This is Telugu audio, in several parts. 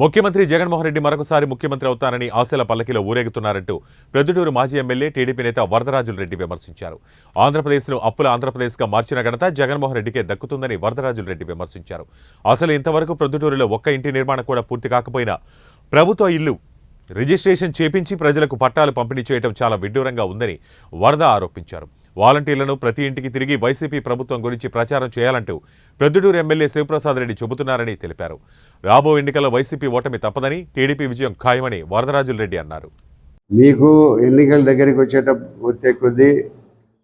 ముఖ్యమంత్రి జగన్మోహన్ రెడ్డి మరొకసారి ముఖ్యమంత్రి అవుతానని ఆశల పల్లకిలో ఊరేగుతున్నారంటూ ప్రొద్దుటూరు మాజీ ఎమ్మెల్యే టీడీపీ నేత వరదరాజుల రెడ్డి విమర్శించారు. ఆంధ్రప్రదేశ్ను అప్పుల ఆంధ్రప్రదేశ్గా మార్చిన ఘనత జగన్మోహన్ రెడ్డికే దక్కుతుందని వరదరాజుల రెడ్డి విమర్శించారు. అసలు ఇంతవరకు ప్రొద్దుటూరులో ఒక్క ఇంటి నిర్మాణం కూడా పూర్తి కాకపోయినా ప్రభుత్వ ఇల్లు రిజిస్ట్రేషన్ చేపించి ప్రజలకు పట్టాలు పంపిణీ చేయడం చాలా విడ్డూరంగా ఉందని వరద ఆరోపించారు. వాలంటీర్లను ప్రతి ఇంటికి తిరిగి వైసీపీ ప్రభుత్వం గురించి ప్రచారం చేయాలంటూ ప్రొద్దుటూరు ఎమ్మెల్యే శివప్రసాద్ రెడ్డి చెబుతున్నారని తెలిపారు. రాబో ఎన్నికల్లో వైసీపీ ఓటమి తప్పదని టీడీపీ విజయం ఖాయమని వరదరాజుల రెడ్డి అన్నారు. మీకు ఎన్నికల దగ్గరికి వచ్చేటప్పుడు వచ్చే కొద్దీ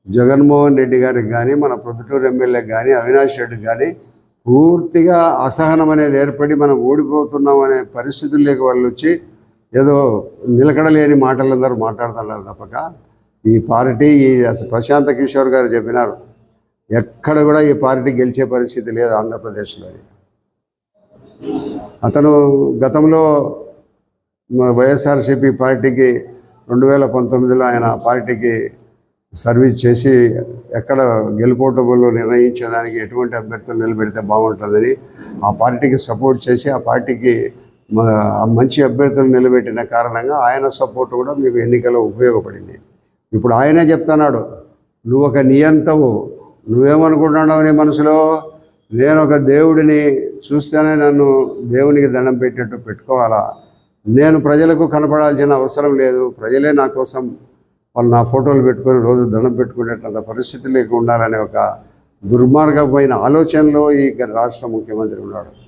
జగన్మోహన్ రెడ్డి గారికి కానీ మన ప్రొద్దుటూరు ఎమ్మెల్యే కానీ అవినాష్ రెడ్డికి కానీ పూర్తిగా అసహనం అనేది ఏర్పడి మనం ఓడిపోతున్నాం అనే పరిస్థితుల్లోకి వాళ్ళు వచ్చి ఏదో నిలకడలేని మాటలందరూ మాట్లాడుతున్నారు తప్పక. ఈ పార్టీ ఈ ప్రశాంత కిషోర్ గారు చెప్పినారు. ఎక్కడ కూడా ఈ పార్టీ గెలిచే పరిస్థితి లేదు ఆంధ్రప్రదేశ్లో. అతను గతంలో వైఎస్ఆర్సీపీ పార్టీకి రెండు వేల పంతొమ్మిదిలో ఆయన పార్టీకి సర్వీస్ చేసి ఎక్కడ గెలుపోటములు నిర్ణయించడానికి ఎటువంటి అభ్యర్థులు నిలబెడితే బాగుంటుందని ఆ పార్టీకి సపోర్ట్ చేసి ఆ పార్టీకి మంచి అభ్యర్థులు నిలబెట్టిన కారణంగా ఆయన సపోర్ట్ కూడా మీకు ఎన్నికల్లో ఉపయోగపడింది. ఇప్పుడు ఆయనే చెప్తున్నాడు నువ్వు ఒక నియంతవు. నువ్వేమనుకుంటున్నావు నీ మనసులో? నేను ఒక దేవుడిని చూస్తేనే నన్ను దేవునికి దండం పెట్టినట్టు పెట్టుకోవాలా? నేను ప్రజలకు కనపడాల్సిన అవసరం లేదు. ప్రజలే నా కోసం వాళ్ళు నా ఫోటోలు పెట్టుకొని రోజు దండం పెట్టుకునేటంత పరిస్థితి లేకుండా ఉండాలనే ఒక దుర్మార్గమైన ఆలోచనలో ఈ రాష్ట్ర ముఖ్యమంత్రి ఉన్నాడు.